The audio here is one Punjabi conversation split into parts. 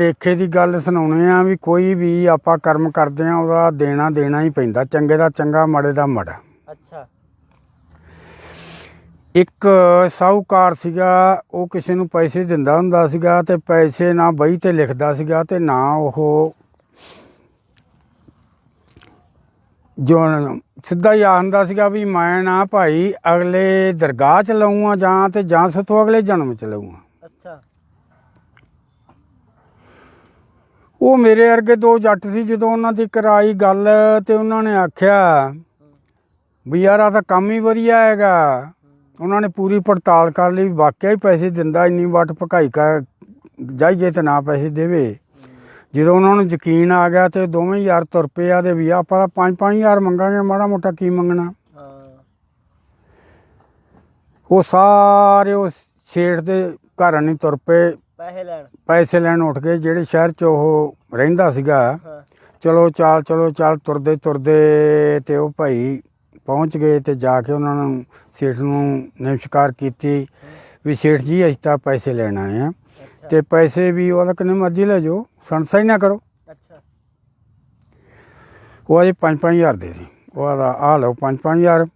ਲੇਖੇ ਦੀ ਗੱਲ ਸੁਣਾਉਣੇ ਆ ਵੀ ਕੋਈ ਵੀ ਆਪਾਂ ਕਰਮ ਕਰਦੇ ਆ ਉਹਦਾ ਦੇਣਾ ਦੇਣਾ ਹੀ ਪੈਂਦਾ ਚੰਗੇ ਦਾ ਚੰਗਾ ਮਾੜੇ ਦਾ ਮਾੜਾ। ਅੱਛਾ। ਇੱਕ ਸਾਹੂਕਾਰ ਸੀਗਾ ਉਹ ਕਿਸੇ ਨੂੰ ਪੈਸੇ ਦਿੰਦਾ ਹੁੰਦਾ ਸੀਗਾ ਤੇ ਪੈਸੇ ਨਾ ਬਈ ਤੇ ਲਿਖਦਾ ਸੀਗਾ ਤੇ ਨਾ ਉਹ ਜੋ ਸਿੱਧਾ ਹੀ ਆਂਦਾ ਸੀਗਾ ਵੀ ਮੈਂ ਨਾ ਭਾਈ ਅਗਲੇ ਦਰਗਾਹ ਚ ਲਊਂਗਾ ਜਾਂ ਤੇ ਜਾਂ ਸਤੋਂ ਅਗਲੇ ਜਨਮ ਚ ਲਊਂਗਾ ਅੱਛਾ ਉਹ ਮੇਰੇ ਵਰਗੇ ਦੋ ਜੱਟ ਸੀ ਜਦੋਂ ਉਹਨਾਂ ਦੀ ਕਰਾਈ ਗੱਲ ਤੇ ਉਹਨਾਂ ਨੇ ਆਖਿਆ ਵੀ ਯਾਰ ਆ ਤਾਂ ਕੰਮ ਹੀ ਵਧੀਆ ਹੈਗਾ। ਉਹਨਾਂ ਨੇ ਪੂਰੀ ਪੜਤਾਲ ਕਰ ਲਈ ਵਾਕਿਆ ਹੀ ਪੈਸੇ ਦਿੰਦਾ ਇੰਨੀ ਵਾਟ ਭਕਾਈ ਕਰ ਜਾਈਏ ਤੇ ਨਾ ਪੈਸੇ ਦੇਵੇ। ਜਦੋਂ ਉਹਨਾਂ ਨੂੰ ਯਕੀਨ ਆ ਗਿਆ ਤੇ ਦੋਵੇਂ ਯਾਰ ਤੁਰ ਪਏ ਆ ਤੇ ਵੀ ਆਪਾਂ ਤਾਂ 5-5000 ਮੰਗਾਂਗੇ ਮਾੜਾ ਮੋਟਾ ਕੀ ਮੰਗਣਾ? ਉਹ ਸਾਰੇ ਉਹ ਛੇੜ ਦੇ ਘਰ ਨਹੀਂ ਤੁਰ ਪਏ। ਪੈਸੇ ਲੈਣ? ਪੈਸੇ ਲੈਣ ਉੱਠ ਗਏ ਜਿਹੜੇ ਸ਼ਹਿਰ 'ਚ ਉਹ ਰਹਿੰਦਾ ਸੀਗਾ। ਹਾਂ। ਚਲੋ ਚਾਲ ਚਲੋ ਚਾਲ ਤੁਰਦੇ ਤੁਰਦੇ ਤੇ ਉਹ ਭਾਈ ਪਹੁੰਚ ਗਏ ਤੇ ਜਾ ਕੇ ਉਹਨਾਂ ਨੂੰ ਸੇਠ ਨੂੰ ਨਮਸਕਾਰ ਕੀਤੀ ਵੀ ਸੇਠ ਜੀ ਅਸੀਂ ਤਾਂ ਪੈਸੇ ਲੈਣ ਆਏ ਆ ਅੱਛਾ। ਤੇ ਪੈਸੇ ਵੀ ਉਹਦਾ ਕਿੰਨੇ ਮਰਜ਼ੀ ਲੈ ਜਾਓ ਸੰਸਾ ਹੀ ਨਾ ਕਰੋ। ਅੱਛਾ। ਉਹ ਅਜੇ 5-5000 ਦੇ ਸੀ। ਉਹ ਆਦਾ ਆ ਲਓ 5-5000 ਹਾਂ,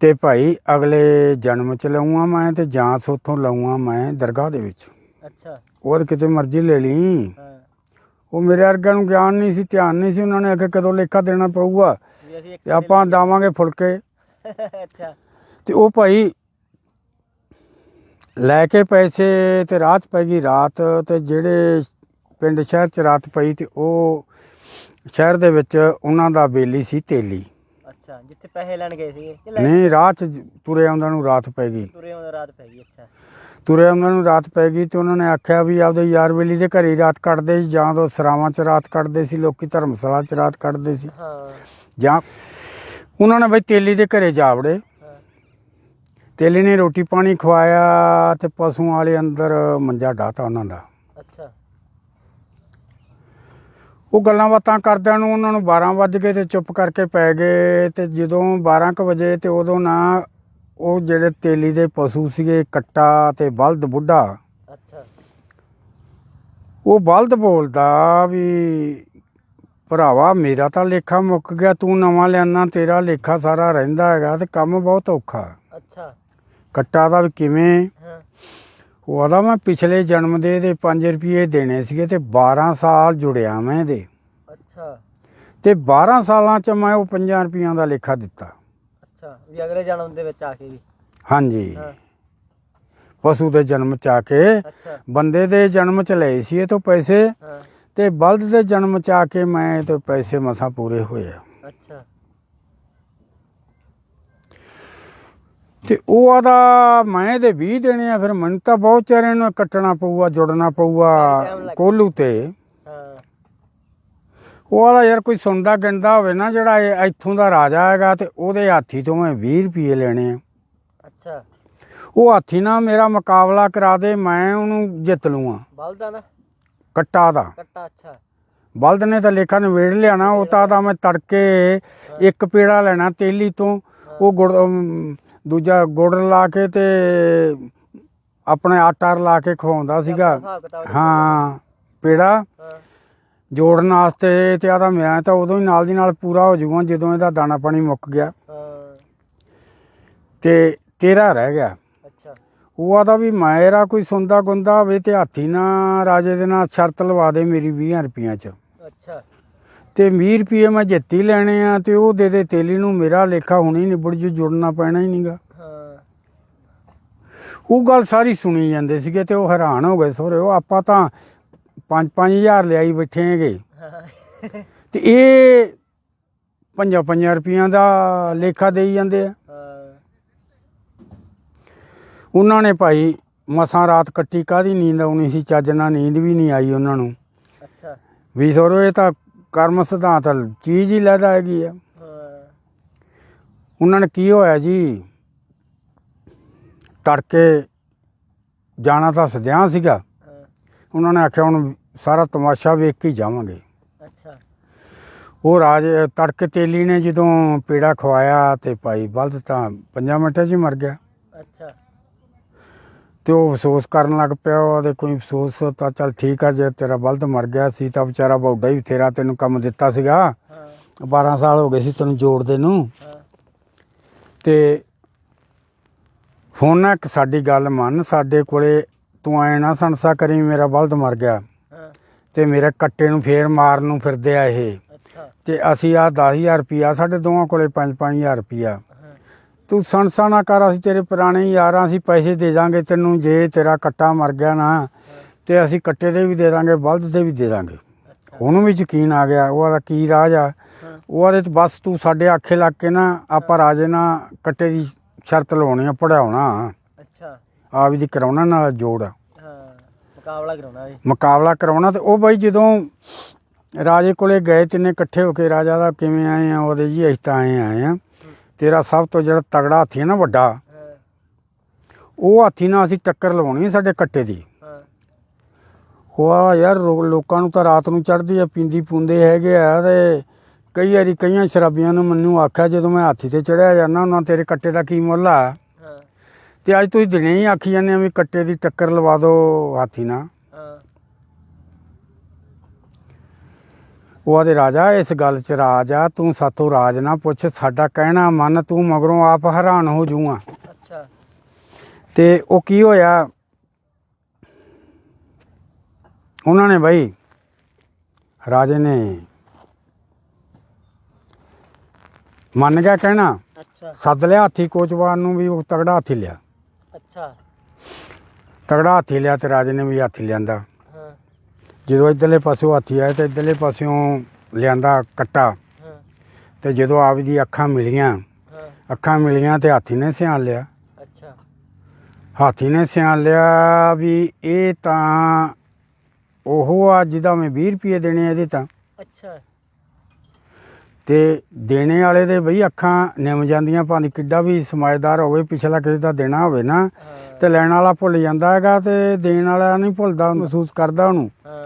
ਤੇ ਭਾਈ ਅਗਲੇ ਜਨਮ ਚ ਲਊਂਗਾ ਮੈਂ ਤੇ ਜਾਂ ਸੋਥੋਂ ਲਊਂਗਾ ਮੈਂ ਦਰਗਾਹ ਦੇ ਵਿੱਚ। ਅੱਛਾ। ਉਹ ਕਿਤੇ ਮਰਜ਼ੀ ਲੈ ਲਈ। ਉਹ ਮੇਰੇ ਵਰਗਿਆਂ ਨੂੰ ਗਿਆਨ ਨਹੀਂ ਸੀ ਧਿਆਨ ਨਹੀਂ ਸੀ ਉਹਨਾਂ ਨੇ ਅੱਗੇ ਕਦੋਂ ਲੇਖਾ ਦੇਣਾ ਪਊਗਾ। ਤੇ ਆਪਾਂ ਦਾਵਾਂਗੇ ਫੁਲਕੇ। ਅੱਛਾ। ਤੇ ਉਹ ਭਾਈ ਲੈ ਕੇ ਪੈਸੇ ਤੇ ਰਾਤ ਪੈ ਗਈ ਰਾਤ ਤੇ ਜਿਹੜੇ ਪਿੰਡ ਸ਼ਹਿਰ ਚ ਰਾਤ ਪਈ ਤੇ ਉਹ ਸ਼ਹਿਰ ਦੇ ਵਿੱਚ ਉਹਨਾਂ ਦਾ ਬੇਲੀ ਸੀ ਤੇਲੀ। ਅੱਛਾ ਜਿੱਥੇ ਪੈਸੇ ਲੈਣ ਗਏ ਸੀਗੇ ਕਿ ਲੈ ਨਹੀਂ ਰਾਤ ਤੁਰੇ ਆਉਂਦਾ ਨੂੰ ਰਾਤ ਪੈ ਗਈ। ਤੁਰੇ ਆਉਂਦੇ ਰਾਤ ਪੈ ਗਈ ਅੱਛਾ। ਤੁਰੇ ਆਉਂਦਾ ਨੂੰ ਰਾਤ ਪੈ ਗਈ ਤੇ ਉਹਨਾਂ ਨੇ ਆਖਿਆ ਵੀ ਆਪਦੇ ਯਾਰ ਬੇਲੀ ਦੇ ਘਰੇ ਹੀ ਰਾਤ ਕੱਟਦੇ ਸੀ ਜਾਂ ਉਹ ਸਰਾਵਾਂ ਚ ਰਾਤ ਕੱਟਦੇ ਸੀ ਲੋਕੀ ਧਰਮਸ਼ਾਲਾ ਚ ਰਾਤ ਕੱਟਦੇ ਸੀ। ਹਾਂ। ਜਾਂ ਉਹਨਾਂ ਨੇ ਬਈ ਤੇਲੀ ਦੇ ਘਰੇ ਜਾ ਵੜੇ। ਹਾਂ। ਤੇਲੀ ਨੇ ਰੋਟੀ ਪਾਣੀ ਖਵਾਇਆ ਤੇ ਪਸ਼ੂਆਂ ਵਾਲੇ ਅੰਦਰ ਮੰਜਾ ਡਾਤਾ ਉਹਨਾਂ ਦਾ ਅੱਛਾ ਉਹ ਗੱਲਾਂ ਬਾਤਾਂ ਕਰਦਿਆਂ ਨੂੰ ਉਹਨਾਂ ਨੂੰ 12 ਵੱਜ ਗਏ ਤੇ ਚੁੱਪ ਕਰਕੇ ਪੈ ਗਏ ਤੇ ਜਦੋਂ 12 ਕੁ ਵਜੇ ਤੇ ਉਦੋਂ ਨਾ ਉਹ ਜਿਹੜੇ ਤੇਲੀ ਦੇ ਪਸ਼ੂ ਸੀਗੇ ਕੱਟਾ ਤੇ ਬਲਦ ਬੁੱਢਾ। ਅੱਛਾ। ਉਹ ਬਲਦ ਬੋਲਦਾ ਵੀ ਭਰਾਵਾ ਮੇਰਾ ਤਾਂ ਲੇਖਾ ਮੁੱਕ ਗਿਆ ਤੂੰ ਨਵਾਂ ਲਿਆਨਾ ਤੇਰਾ ਲੇਖਾ ਸਾਰਾ ਰਹਿੰਦਾ ਹੈਗਾ ਤੇ ਕੰਮ ਬਹੁਤ ਔਖਾ। ਅੱਛਾ। ਕੱਟਾ ਦਾ ਵੀ ਕਿਵੇਂ? ਉਹ ਆਦਾ ਮੈਂ ਪਿਛਲੇ ਜਨਮ ਦੇ ਦੇ 5 ਰੁਪਏ ਦੇਣੇ ਸੀਗੇ ਤੇ 12 ਸਾਲ ਜੁੜਿਆ ਮੈਂ ਇਹਦੇ। ਅੱਛਾ। ਤੇ 12 ਸਾਲਾਂ ਚ ਮੈਂ ਉਹ 5 ਰੁਪਈਆਂ ਦਾ ਲੇਖਾ ਦਿੱਤਾ। ਅੱਛਾ ਵੀ ਅਗਲੇ ਜਨਮ ਦੇ ਵਿੱਚ ਆ ਕੇ ਵੀ। ਹਾਂਜੀ। ਹਾਂ। ਪਸ਼ੂ ਦੇ ਜਨਮ ਚ ਆ ਕੇ ਅੱਛਾ। ਬੰਦੇ ਦੇ ਜਨਮ ਚ ਲਏ ਸੀ ਇਹ ਤੋਂ ਪੈਸੇ ਹਾਂ। ਤੇ ਬਲਦ ਦੇ ਜਨਮ ਚ ਆ ਕੇ ਮੈਂ ਇਹ ਤੋਂ ਪੈਸੇ ਮਸਾਂ ਪੂਰੇ ਹੋਏ ਆ। ਅੱਛਾ। ਤੇ ਉਹ ਆਦਾ ਮੈਂ ਇਹਦੇ 20 ਦੇਣੇ ਆ ਫਿਰ ਮੈਨੂੰ ਤਾਂ ਬਹੁਤ ਚਾਰਿਆਂ ਨੂੰ ਕੱਟਣਾ ਪਊਗਾ ਜੁੜਨਾ ਪਊਗਾ ਕੋਲੂ ਤੇ। ਉਹ ਆਦਾ ਯਾਰ ਕੋਈ ਸੁਣਦਾ ਗਿਣਦਾ ਹੋਵੇ ਨਾ ਜਿਹੜਾ ਇਹ ਇੱਥੋਂ ਦਾ ਰਾਜਾ ਹੈਗਾ ਤੇ ਉਹਦੇ ਹਾਥੀ ਤੋਂ ਮੈਂ 20 ਰੁਪਏ ਲੈਣੇ ਆ। ਅੱਛਾ। ਉਹ ਹਾਥੀ ਨਾਲ ਮੇਰਾ ਮੁਕਾਬਲਾ ਕਰਾ ਦੇ ਮੈਂ ਉਹਨੂੰ ਜਿੱਤ ਲੂੰਗਾ ਬਲਦਾਂ ਕੱਟਾ ਦਾ ਕੱਟਾ ਅੱਛਾ। ਬਲਦ ਨੇ ਤਾਂ ਲੇਖਾ ਨਵੇੜ ਲਿਆਣਾ ਉਹ ਤਾਂ ਮੈਂ ਤੜਕੇ ਇੱਕ ਪੇੜਾ ਲੈਣਾ ਤੇਲੀ ਤੋਂ ਉਹ ਗੁੜ ਦੂਜਾ ਗੁੜ ਲਾ ਕੇ ਤੇ ਆਪਣੇ ਆਟਾ ਲਾ ਕੇ ਖਵਾਉਂਦਾ ਸੀਗਾ। ਹਾਂ ਪੇੜਾ। ਜੋੜਨ ਵਾਸਤੇ ਤੇ ਆਦਾ ਮੈਂ ਤਾਂ ਉਦੋਂ ਹੀ ਨਾਲ ਦੀ ਨਾਲ ਪੂਰਾ ਹੋ ਜਾਊਗਾ ਜਦੋਂ ਇਹਦਾ ਦਾਣਾ ਪਾਣੀ ਮੁੱਕ ਗਿਆ। ਤੇ ਤੇਰਾ ਰਹਿ ਗਿਆ। ਉਹ ਆਦਾ ਵੀ ਮੇਰਾ ਕੋਈ ਸੁੰਦਾ ਗੁੰਦਾ ਹੋਵੇ ਤੇ ਹਾਥੀ ਨਾ ਰਾਜੇ ਦੇ ਨਾਲ ਸ਼ਰਤ ਲਵਾ ਦੇ ਮੇਰੀ 20 ਰੁਪਈਆਂ ਚ। ਤੇ 20 ਰੁਪਏ ਮੈਂ ਜਿੱਤੀ ਲੈਣੇ ਆ ਤੇ ਉਹ ਦੇ ਦੇ ਤੇਲੀ ਨੂੰ ਮੇਰਾ ਲੇਖਾ ਹੁਣੀ ਨਿਬੜ ਜੂ ਜੁੜਨਾ ਪੈਣਾ ਹੀ ਨਹੀਂਗਾ ਉਹ ਗੱਲ ਸਾਰੀ ਸੁਣੀ ਜਾਂਦੇ ਸੀਗੇ ਤੇ ਉਹ ਹੈਰਾਨ ਹੋ ਗਏ ਸੋਰੇ ਉਹ ਆਪਾਂ ਤਾਂ 5-5000 ਲਿਆਈ ਬੈਠੇ ਹੈਗੇ। ਤੇ ਇਹ ਪੰਜਾਂ ਪੰਜਾਂ ਰੁਪਈਆਂ ਦਾ ਲੇਖਾ ਦੇਈ ਜਾਂਦੇ ਆ। ਉਹਨਾਂ ਨੇ ਭਾਈ ਮਸਾਂ ਰਾਤ ਕੱਟੀ ਕਾਦੀ ਨੀਂਦ ਆਉਣੀ ਸੀ ਚੱਜ ਨਾਲ ਨੀਂਦ ਵੀ ਨਹੀਂ ਆਈ ਉਹਨਾਂ ਨੂੰ। ਅੱਛਾ। ਵੀ ਸੋਰੋ ਇਹ ਤਾਂ ਕਰਮ ਸਿਧਾਂਤ ਚੀਜ਼ ਹੀ ਲੈਦਾ ਹੈਗੀ ਆ। ਉਹਨਾਂ ਨੇ ਕੀ ਹੋਇਆ ਜੀ? ਤੜਕੇ ਜਾਣਾ ਤਾਂ ਸਦਿਆਂ ਸੀਗਾ। ਉਹਨਾਂ ਨੇ ਆਖਿਆ ਹੁਣ ਸਾਰਾ ਤਮਾਸ਼ਾ ਵੇਖ ਕੇ ਜਾਵਾਂਗੇ। ਅੱਛਾ। ਉਹ ਰਾਜ ਤੜਕੇ ਤੇਲੀ ਨੇ ਜਦੋਂ ਪੇੜਾ ਖਵਾਇਆ ਤੇ ਭਾਈ ਬਲਦ ਤਾਂ ਪੰਜਾਂ ਮਿੰਟਾਂ 'ਚ ਹੀ ਮਰ ਗਿਆ। ਅੱਛਾ। ਤੇ ਉਹ ਅਫਸੋਸ ਕਰਨ ਲੱਗ ਪਿਆ ਉਹਦੇ ਕੋਈ ਅਫਸੋਸ ਤਾਂ ਚੱਲ ਠੀਕ ਆ ਜੇ ਤੇਰਾ ਬਲਦ ਮਰ ਗਿਆ ਸੀ ਤਾਂ ਵਿਚਾਰਾ ਬੌਡਾ ਹੀ ਤੇਰਾ ਤੈਨੂੰ ਕੰਮ ਦਿੱਤਾ ਸੀਗਾ। ਹਾਂ। 12 ਸਾਲ ਹੋ ਗਏ ਸੀ ਤੈਨੂੰ ਜੋੜਦੇ ਨੂੰ। ਤੇ ਹੁਣ ਨਾ ਇੱਕ ਸਾਡੀ ਗੱਲ ਮੰਨ ਸਾਡੇ ਕੋਲੇ ਤੂੰ ਐ ਨਾ ਸੰਸਾ ਕਰੀ ਮੇਰਾ ਬਲਦ ਮਰ ਗਿਆ। ਤੇ ਮੇਰੇ ਕੱਟੇ ਨੂੰ ਫੇਰ ਮਾਰਨ ਨੂੰ ਫਿਰਦੇ ਆ ਇਹ। ਤੇ ਅਸੀਂ ਆ 10000 ਰੁਪਿਆ ਸਾਡੇ ਦੋਵਾਂ ਕੋਲੇ 5-5000 ਰੁਪਿਆ ਤੂੰ ਸੰਸਾ ਨਾ ਕਰ ਅਸੀਂ ਤੇਰੇ ਪੁਰਾਣੇ ਯਾਰਾਂ ਅਸੀਂ ਪੈਸੇ ਦੇ ਦਾਂਗੇ ਤੈਨੂੰ ਜੇ ਤੇਰਾ ਕੱਟਾ ਮਰ ਗਿਆ ਨਾ ਤੇ ਅਸੀਂ ਕੱਟੇ ਦੇ ਵੀ ਦੇ ਦਾਂਗੇ ਬਲਦ ਦੇ ਵੀ ਦੇ ਦਾਂਗੇ। ਉਹਨੂੰ ਵੀ ਯਕੀਨ ਆ ਗਿਆ ਉਹਦਾ ਕੀ ਰਾਜ ਆ? ਉਹਦੇ ਤੇ ਬਸ ਤੂੰ ਸਾਡੇ ਆਖੇ ਲੱਗ ਕੇ ਨਾ ਆਪਾਂ ਰਾਜੇ ਨਾਲ ਕੱਟੇ ਦੀ ਸ਼ਰਤ ਲਾਉਣੀ ਆ ਪੜਾਉਣਾ ਅੱਛਾ। ਆ ਵੀ ਦੀ ਕਰਾਉਣਾ ਨਾਲ ਜੋੜ। ਹਾਂ ਮੁਕਾਬਲਾ ਕਰਾਉਣਾ ਵੀ। ਮੁਕਾਬਲਾ ਕਰਾਉਣਾ ਤੇ ਉਹ ਬਾਈ ਜਦੋਂ ਰਾਜੇ ਕੋਲੇ ਗਏ ਤਿੰਨੇ ਇਕੱਠੇ ਹੋ ਕੇ ਰਾਜਾ ਦਾ ਕਿਵੇਂ ਆਏ ਆ ਉਹਦੇ ਜੀ ਅਸੀਂ ਤਾਂ ਆਏ ਆਏ ਆ। ਤੇਰਾ ਸਭ ਤੋਂ ਜਿਹੜਾ ਤਗੜਾ ਹਾਥੀ ਹੈ ਨਾ ਵੱਡਾ, ਉਹ ਹਾਥੀ ਨਾਲ ਅਸੀਂ ਟੱਕਰ ਲਵਾਉਣੀ ਹੈ ਸਾਡੇ ਕੱਟੇ ਦੀ। ਹਾਂ ਉਹ ਆ ਯਾਰ ਲੋਕਾਂ ਨੂੰ ਤਾਂ ਰਾਤ ਨੂੰ ਚੜਦੀ ਆ, ਪੀਂਦੀ ਪੁੰਦੇ ਹੈਗੇ ਆ ਤੇ ਕਈ ਵਾਰੀ ਕਈਆਂ ਸ਼ਰਾਬੀਆਂ ਨੂੰ ਮੈਨੂੰ ਆਖਿਆ, ਜਦੋਂ ਮੈਂ ਹਾਥੀ ਤੇ ਚੜਿਆ ਜਾਂਦਾ ਉਹਨਾਂ ਤੇਰੇ ਕੱਟੇ ਦਾ ਕੀ ਮੁੱਲ ਆ? ਤੇ ਅੱਜ ਤੁਸੀਂ ਦਿਨੇ ਹੀ ਆਖੀ ਜਾਂਦੇ ਆ ਵੀ ਕੱਟੇ ਦੀ ਟੱਕਰ ਲਵਾ ਦਿਓ ਹਾਥੀ ਨਾਲ ਹਾਂ ਉਹ ਆਦੇ ਰਾਜਾ ਇਸ ਗੱਲ 'ਚ ਰਾਜ ਆ ਤੂੰ ਸਾਥੋਂ ਰਾਜ ਨਾ ਪੁੱਛ ਸਾਡਾ ਕਹਿਣਾ ਮੰਨ ਤੂੰ ਮਗਰੋਂ ਆਪ ਹੈਰਾਨ ਹੋ ਜੂਆਂ ਅੱਛਾ। ਤੇ ਉਹ ਕੀ ਹੋਇਆ? ਉਹਨਾਂ ਨੇ ਬਈ ਰਾਜੇ ਨੇ ਮੰਨ ਗਿਆ ਕਹਿਣਾ ਅੱਛਾ। ਸੱਦ ਲਿਆ ਹਾਥੀ ਕੋਚਵਾਨ ਨੂੰ ਵੀ ਉਹ ਤਗੜਾ ਹਾਥੀ ਲਿਆ। ਅੱਛਾ। ਤਗੜਾ ਹਾਥੀ ਲਿਆ ਤੇ ਰਾਜੇ ਨੇ ਵੀ ਹਾਥੀ ਲਿਆਂਦਾ। ਜਦੋਂ ਇੱਧਰਲੇ ਪਾਸਿਓਂ ਹਾਥੀ ਆਇਆ ਤੇ ਇੱਧਰਲੇ ਪਾਸਿਓਂ ਲਿਆਂਦਾ ਕੱਟਾ ਹਾਂ। ਤੇ ਜਦੋਂ ਆਪਦੀ ਅੱਖਾਂ ਮਿਲੀਆਂ ਹਾਂ। ਅੱਖਾਂ ਮਿਲੀਆਂ ਤੇ ਹਾਥੀ ਨੇ ਸਿਆਣ ਲਿਆ। ਅੱਛਾ। ਹਾਥੀ ਨੇ ਸਿਆਣ ਲਿਆ ਵੀ ਇਹ ਤਾਂ ਉਹ ਆ ਜਿਹਦਾ ਮੈਂ 20 ਰੁਪਏ ਦੇਣੇ ਆ ਇਹਦੇ ਤਾਂ। ਅੱਛਾ। ਤੇ ਦੇਣੇ ਵਾਲੇ ਦੇ ਬਈ ਅੱਖਾਂ ਨਿਮ ਜਾਂਦੀਆਂ ਭਾਵੇਂ ਕਿੱਡਾ ਵੀ ਸਮਾਜਦਾਰ ਹੋਵੇ ਪਿਛਲਾ ਕਿਸੇ ਦਾ ਦੇਣਾ ਹੋਵੇ ਨਾ ਤੇ ਲੈਣ ਵਾਲਾ ਭੁੱਲ ਜਾਂਦਾ ਹੈਗਾ ਤੇ ਦੇਣ ਵਾਲਾ ਨਹੀਂ ਭੁੱਲਦਾ ਮਹਿਸੂਸ ਕਰਦਾ ਉਹਨੂੰ। ਹਾਂ।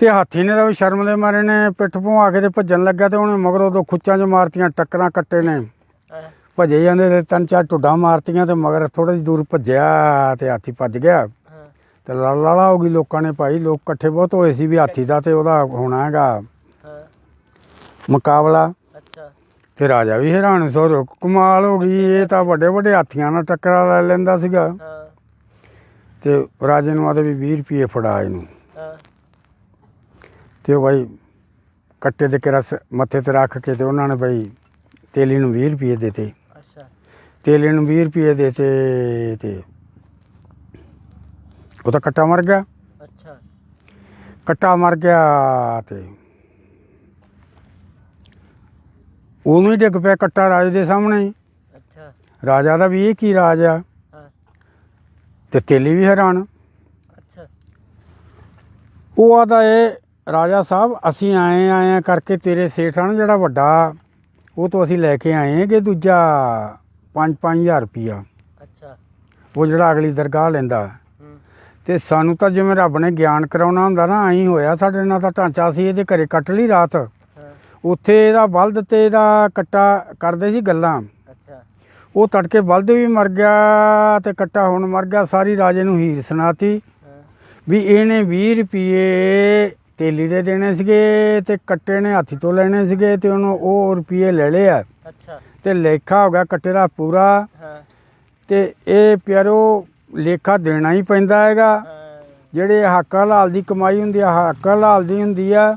ਤੇ ਹਾਥੀ ਨੇ ਤਾਂ ਵੀ ਸ਼ਰਮ ਦੇ ਮਾਰੇ ਨੇ ਪਿੱਠ ਭੁਆ ਕੇ ਤੇ ਭੱਜਣ ਲੱਗਾ ਤੇ ਉਹਨੇ ਮਗਰੋਂ ਦੋ ਖੁੱਚਾਂ 'ਚ ਮਾਰਤੀਆਂ ਟੱਕਰਾਂ ਕੱਟੇ ਨੇ। ਭੱਜੇ ਜਾਂਦੇ ਤੇ ਤਿੰਨ ਚਾਰ ਟੁੱਡਾਂ ਮਾਰਤੀਆਂ ਤੇ ਮਗਰ ਥੋੜੀ ਜਿਹੀ ਦੂਰ ਭੱਜਿਆ ਤੇ ਹਾਥੀ ਭੱਜ ਗਿਆ। ਤੇ ਲੜਾ ਹੋ ਗਈ ਲੋਕਾਂ ਨੇ ਭਾਈ ਲੋਕ ਇਕੱਠੇ ਬਹੁਤ ਹੋਏ ਸੀ ਵੀ ਹਾਥੀ ਦਾ ਤੇ ਉਹਦਾ ਹੋਣਾ ਹੈਗਾ। ਮੁਕਾਬਲਾ। ਅੱਛਾ। ਤੇ ਰਾਜਾ ਵੀ ਹੈਰਾਨ ਸੋ ਕਮਾਲ ਹੋ ਗਈ ਇਹ ਤਾਂ ਵੱਡੇ ਵੱਡੇ ਹਾਥੀਆਂ ਨਾਲ ਟੱਕਰਾ ਲੈ ਲੈਂਦਾ ਸੀਗਾ। ਤੇ ਰਾਜੇ ਨੂੰ ਆਦੇ ਵੀ 20 ਰੁਪਏ ਫੜਾ ਇਹਨੂੰ। ਤੇ ਉਹ ਭਾਈ ਕੱਟੇ ਦੇ ਕੇ ਰਸ ਮੱਥੇ ਤੇ ਰੱਖ ਕੇ ਤੇ ਉਹਨਾਂ ਨੇ ਭਾਈ ਤੇਲੀ ਨੂੰ 20 ਰੁਪਏ ਦਿੱਤੇ। ਅੱਛਾ। ਤੇਲੀ ਨੂੰ 20 ਰੁਪਏ ਦਿੱਤੇ ਤੇ ਉਹ ਤਾਂ ਕੱਟਾ ਮਰ ਗਿਆ। ਅੱਛਾ। ਕੱਟਾ ਮਰ ਗਿਆ ਤੇ ਉਹਨੂੰ ਹੀ ਡਿੱਗ ਪਿਆ ਕੱਟਾ ਰਾਜੇ ਦੇ ਸਾਹਮਣੇ। ਅੱਛਾ। ਰਾਜਾ ਦਾ ਵੀ ਇਹ ਕੀ ਰਾਜ ਆ? ਤੇ ਤੇਲੀ ਵੀ ਹੈਰਾਨ। ਅੱਛਾ। ਉਹ ਆਦਾ ਇਹ ਰਾਜਾ ਸਾਹਿਬ ਅਸੀਂ ਆਏ ਆਏ ਕਰਕੇ ਤੇਰੇ ਸੇਠ ਆ ਨਾ ਜਿਹੜਾ ਵੱਡਾ ਉਹ ਤੋਂ ਅਸੀਂ ਲੈ ਕੇ ਆਏ ਕਿ ਦੂਜਾ 5-5000 ਰੁਪਿਆ ਅੱਛਾ। ਉਹ ਜਿਹੜਾ ਅਗਲੀ ਦਰਗਾਹ ਲੈਂਦਾ। ਤੇ ਸਾਨੂੰ ਤਾਂ ਜਿਵੇਂ ਰੱਬ ਨੇ ਗਿਆਨ ਕਰਾਉਣਾ ਹੁੰਦਾ ਨਾ ਐਂ ਹੋਇਆ ਸਾਡੇ ਨਾਲ ਤਾਂ ਢਾਂਚਾ ਸੀ ਇਹਦੇ ਘਰੇ ਕੱਟ ਲਈ ਰਾਤ। ਉੱਥੇ ਇਹਦਾ ਬਲਦ ਤੇ ਇਹਦਾ ਕੱਟਾ ਕਰਦੇ ਸੀ ਗੱਲਾਂ। ਅੱਛਾ। ਉਹ ਤੜਕੇ ਬਲਦ ਵੀ ਮਰ ਗਿਆ ਤੇ ਕੱਟਾ ਹੁਣ ਮਰ ਗਿਆ ਸਾਰੀ ਰਾਜੇ ਨੂੰ ਹੀਰ ਸੁਣਾਤੀ। ਵੀ ਇਹਨੇ 20 ਰੁਪਏ ਤੇਲੀ ਦੇ ਦੇਣੇ ਸੀਗੇ ਤੇ ਕੱਟੇ ਨੇ ਹਾਥੀ ਤੋਂ ਲੈਣੇ ਸੀਗੇ ਤੇ ਉਹਨੂੰ ਉਹ ਰੁਪਏ ਲੈ ਲਏ ਆ ਅੱਛਾ। ਤੇ ਲੇਖਾ ਹੋ ਗਿਆ ਕੱਟੇ ਦਾ ਪੂਰਾ। ਹਾਂ। ਤੇ ਇਹ ਪਿਆਰੋ ਲੇਖਾ ਦੇਣਾ ਹੀ ਪੈਂਦਾ ਹੈਗਾ। ਜਿਹੜੇ ਹੱਕ ਹਲਾਲ ਦੀ ਕਮਾਈ ਹੁੰਦੀ ਆ ਹੱਕ ਹਲਾਲ ਦੀ ਹੁੰਦੀ ਆ।